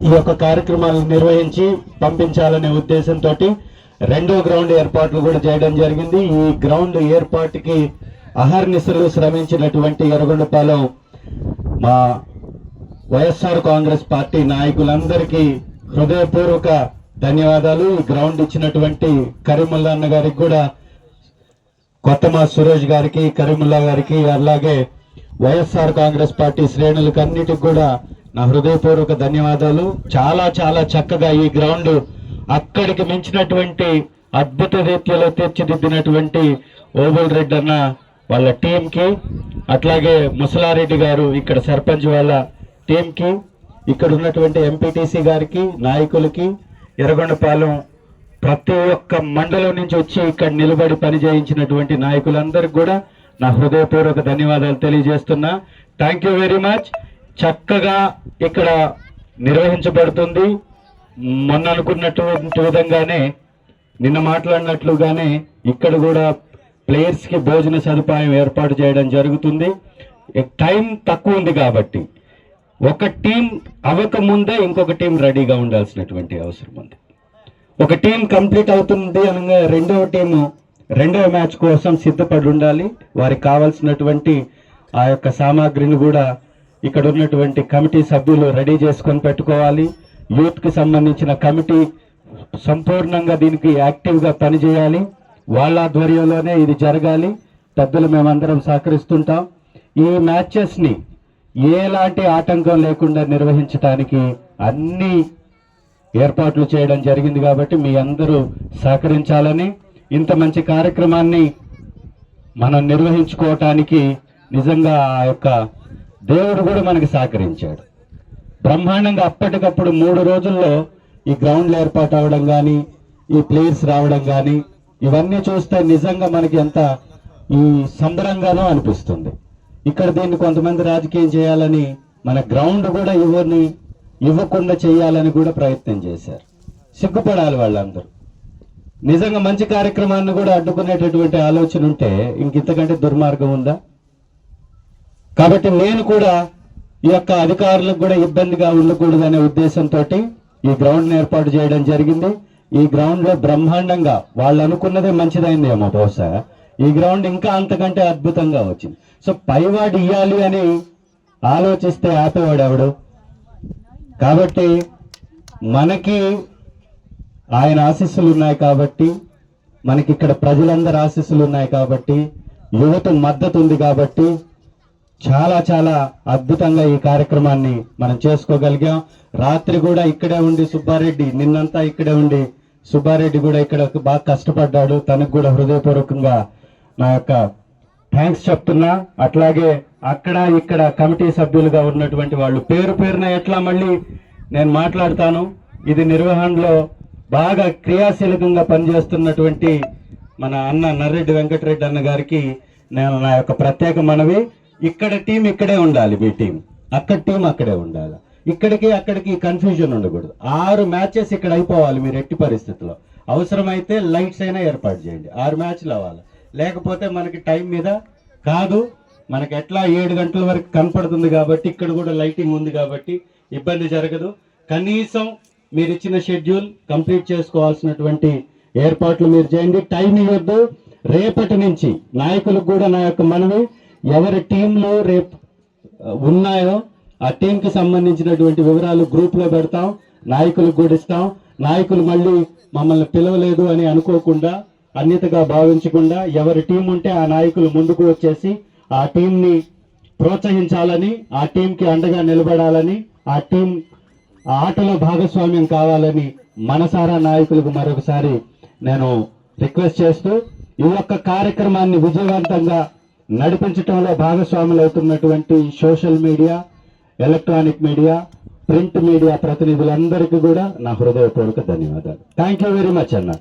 ఈ యొక్క కార్యక్రమాలను నిర్వహించి పంపించాలనే ఉద్దేశంతో రెండో గ్రౌండ్ ఏర్పాట్లు కూడా చేయడం జరిగింది. ఈ గ్రౌండ్ ఏర్పాటుకి అహర్నిశలు శ్రమించినటువంటి ఎర్రగొండపాలెం మా వైఎస్ఆర్ కాంగ్రెస్ పార్టీ నాయకులందరికీ హృదయపూర్వక ధన్యవాదాలు. ఈ గ్రౌండ్ ఇచ్చినటువంటి కరీముల్లా అన్న గారికి కూడా కొత్తమా సురేష్ గారికి కరీముల్లా గారికి అలాగే వైఎస్ఆర్ కాంగ్రెస్ పార్టీ శ్రేణులకు అన్నిటికి కూడా నా హృదయపూర్వక ధన్యవాదాలు. చాలా చాలా చక్కగా ఈ గ్రౌండ్ అక్కడికి మించినటువంటి అద్భుత రీత్యలో తీర్చిదిద్దినటువంటి ఓబుల్ రెడ్డి అన్న వాళ్ళ టీంకి అట్లాగే ముసలారెడ్డి గారు ఇక్కడ సర్పంచ్ వాళ్ళ టీంకి ఇక్కడ ఉన్నటువంటి ఎంపీటీసీ గారికి నాయకులకి ఎర్రగొండపాలెం ప్రతి ఒక్క మండలం నుంచి వచ్చి ఇక్కడ నిలబడి పని చేయించినటువంటి నాయకులందరికీ కూడా నా హృదయపూర్వక ధన్యవాదాలు తెలియజేస్తున్నా. థ్యాంక్ యూ వెరీ మచ్ చక్కగా ఇక్కడ నిర్వహించబడుతుంది. మొన్న అనుకున్నటువంటి విధంగానే నిన్న మాట్లాడినట్లుగానే ఇక్కడ కూడా ప్లేయర్స్కి భోజన సదుపాయం ఏర్పాటు చేయడం జరుగుతుంది. టైం తక్కువ ఉంది కాబట్టి. ఒక టీం అవ్వక ముందే ఇంకొక టీం రెడీగా ఉండాల్సినటువంటి అవసరం ఉంది. ఒక టీం కంప్లీట్ అవుతుంది అనగా రెండవ టీము రెండవ మ్యాచ్ కోసం సిద్ధపడి ఉండాలి. వారికి కావాల్సినటువంటి ఆ యొక్క సామాగ్రిని కూడా ఇక్కడ ఉన్నటువంటి కమిటీ సభ్యులు రెడీ చేసుకొని పెట్టుకోవాలి. యూత్కి సంబంధించిన కమిటీ సంపూర్ణంగా దీనికి యాక్టివ్గా పనిచేయాలి. వాళ్ళ ఆధ్వర్యంలోనే ఇది జరగాలి. పెద్దలు మేమందరం సహకరిస్తుంటాం. ఈ మ్యాచెస్ని ఎలాంటి ఆటంకం లేకుండా నిర్వహించడానికి అన్ని ఏర్పాట్లు చేయడం జరిగింది కాబట్టి మీ అందరూ సహకరించాలని ఇంత మంచి కార్యక్రమాన్ని మనం నిర్వహించుకోవటానికి నిజంగా ఆ యొక్క దేవుడు కూడా మనకి సహకరించాడు. బ్రహ్మాండంగా అప్పటికప్పుడు మూడు రోజుల్లో ఈ గ్రౌండ్లు ఏర్పాటు అవడం కానీ ఈ ప్లేయర్స్ రావడం కానీ ఇవన్నీ చూస్తే నిజంగా మనకి ఎంత ఈ సంబరంగానో అనిపిస్తుంది. ఇక్కడ దీన్ని కొంతమంది రాజకీయం చేయాలని మన గ్రౌండ్ కూడా ఇవ్వని ఇవ్వకుండా చేయాలని కూడా ప్రయత్నం చేశారు. సిగ్గుపడాలి వాళ్ళందరూ. నిజంగా మంచి కార్యక్రమాన్ని కూడా అడ్డుకునేటటువంటి ఆలోచన ఉంటే ఇంక ఇంతకంటే దుర్మార్గం ఉందా? కాబట్టి నేను కూడా ఈ యొక్క అధికారులకు కూడా ఇబ్బందిగా ఉండకూడదనే ఉద్దేశంతో ఈ గ్రౌండ్ని ఏర్పాటు చేయడం జరిగింది. ఈ గ్రౌండ్లో బ్రహ్మాండంగా వాళ్ళు అనుకున్నదే మంచిదైందేమో బహుశా. ఈ గ్రౌండ్ ఇంకా అంతకంటే అద్భుతంగా వచ్చింది. సో పైవాడు ఇయ్యాలి అని ఆలోచిస్తే ఆపేవాడు ఎవడు? కాబట్టి మనకి ఆయన ఆశీస్సులు ఉన్నాయి కాబట్టి మనకి ఇక్కడ ప్రజలందరి ఆశీస్సులు ఉన్నాయి కాబట్టి యువత మద్దతు ఉంది కాబట్టి చాలా చాలా అద్భుతంగా ఈ కార్యక్రమాన్ని మనం చేసుకోగలిగాం. రాత్రి కూడా ఇక్కడే ఉండి సుబ్బారెడ్డి నిన్నంతా ఇక్కడే ఉండి సుబ్బారెడ్డి కూడా ఇక్కడ బాగా కష్టపడ్డాడు. తనకు కూడా హృదయపూర్వకంగా నా యొక్క థ్యాంక్స్ చెప్తున్నా. అట్లాగే అక్కడ ఇక్కడ కమిటీ సభ్యులుగా ఉన్నటువంటి వాళ్ళు పేరు పేరున ఎట్లా మళ్ళీ నేను మాట్లాడతాను. ఇది నిర్వహణలో బాగా క్రియాశీలకంగా పనిచేస్తున్నటువంటి మన అన్న నర్రెడ్డి వెంకటరెడ్డి అన్న గారికి నేను నా యొక్క ప్రత్యేక మనవి. ఇక్కడ టీం ఇక్కడే ఉండాలి మీ టీం అక్కడ టీం అక్కడే ఉండాలి. ఇక్కడికి అక్కడికి కన్ఫ్యూజన్ ఉండకూడదు. ఆరు మ్యాచెస్ ఇక్కడ అయిపోవాలి మీరు ఎట్టి పరిస్థితుల్లో అవసరమైతే లైట్స్ అయినా ఏర్పాటు చేయండి. ఆరు మ్యాచ్లు అవ్వాలి. లేకపోతే మనకి టైం మీద కాదు. మనకి ఎట్లా ఏడు గంటల వరకు కనపడుతుంది కాబట్టి ఇక్కడ కూడా లైటింగ్ ఉంది కాబట్టి ఇబ్బంది జరగదు. కనీసం మీరు ఇచ్చిన షెడ్యూల్ కంప్లీట్ చేసుకోవాల్సినటువంటి ఏర్పాట్లు మీరు చేయండి. టైం ఇవ్వద్దు. రేపటి నుంచి నాయకులకు కూడా నా యొక్క మనవి. ఎవరి టీంలో రేపు ఉన్నాయో ఆ టీంకి సంబంధించినటువంటి వివరాలు గ్రూప్లో పెడతాం నాయకులకు కూడా ఇస్తాం. నాయకులు మళ్ళీ మమ్మల్ని పిలవలేదు అని అనుకోకుండా అన్యతగా భావించకుండా ఎవరి టీం ఉంటే ఆ నాయకులు ముందుకు వచ్చేసి ఆ టీంని ప్రోత్సహించాలని ఆ టీంకి అండగా నిలబడాలని ఆ టీం ఆ ఆటలో భాగస్వామ్యం కావాలని మనసారా నాయకులకు మరొకసారి నేను రిక్వెస్ట్ చేస్తూ ఈ యొక్క కార్యక్రమాన్ని విజయవంతంగా నడిపించడంలో భాగస్వాములు అవుతున్నటువంటి social media electronic media print media ప్రతినిధులందరికీ కూడా నా హృదయపూర్వక ధన్యవాదాలు. థ్యాంక్ యూ వెరీ మచ్ అన్న.